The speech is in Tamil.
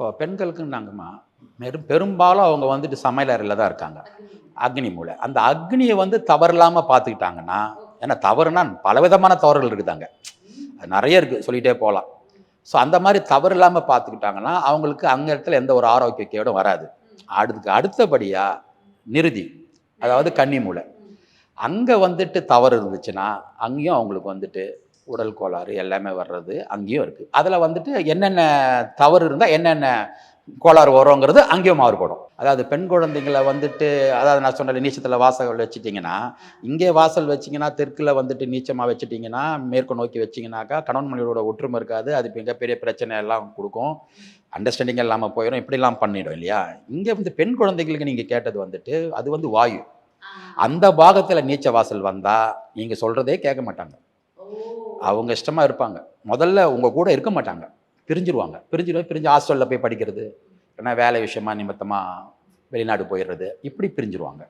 இப்போ பெண்களுக்குன்னாங்கம்மா பெரும் பெரும்பாலும் அவங்க வந்துட்டு சமையலறையில் தான் இருக்காங்க. அக்னி மூலை அந்த அக்னியை வந்து தவறில்லாமல் பார்த்துக்கிட்டாங்கன்னா ஏன்னா தவறுனா பலவிதமான தவறுகள் இருக்குதாங்க. அது நிறைய இருக்குது சொல்லிகிட்டே போகலாம். ஸோ அந்த மாதிரி தவறு இல்லாமல் பார்த்துக்கிட்டாங்கன்னா அவங்களுக்கு அங்கே இடத்துல எந்த ஒரு ஆரோக்கிய கேடும் வராது. அதுக்கு அடுத்தபடியாக நிறுதி அதாவது கன்னி மூலை அங்கே வந்துட்டு தவறு இருந்துச்சுன்னா அங்கேயும் அவங்களுக்கு வந்துட்டு உடல் கோளாறு எல்லாமே வர்றது அங்கேயும் இருக்குது அதில் வந்துட்டு என்னென்ன தவறு இருந்தால் என்னென்ன கோளாறு வருங்கிறது அங்கேயும் மாறுபடும். அதாவது பெண் குழந்தைங்களை வந்துட்டு அதாவது நான் சொன்ன நீச்சத்தில் வாசல் வச்சுட்டிங்கன்னா இங்கே வாசல் வச்சிங்கன்னா தெற்கில் வந்துட்டு நீச்சமாக வச்சுட்டிங்கன்னா மேற்கு நோக்கி வச்சிங்கனாக்கா கணவன் மனைவியோட ஒற்றுமை இருக்காது. அது மிகப்பெரிய பிரச்சனை எல்லாம் கொடுக்கும். அண்டர்ஸ்டாண்டிங் இல்லாமல் போயிடும் இப்படிலாம் பண்ணிடும் இல்லையா? இங்கே வந்து பெண் குழந்தைகளுக்கு நீங்கள் கேட்டது வந்துட்டு அது வந்து வாயு. அந்த பாகத்தில் நீச்ச வாசல் வந்தால் நீங்கள் சொல்கிறதே கேட்க மாட்டாங்க. அவங்க இஷ்டமாக இருப்பாங்க. முதல்ல உங்கள் கூட இருக்க மாட்டாங்க. பிரிஞ்சிருவாங்க. பிரிஞ்சிருவாங்க பிரிஞ்சு ஹாஸ்டலில் போய் படிக்கிறது இல்லைன்னா வேலை விஷயமா நிமித்தமாக வெளிநாடு போயிடுறது இப்படி பிரிஞ்சிருவாங்க.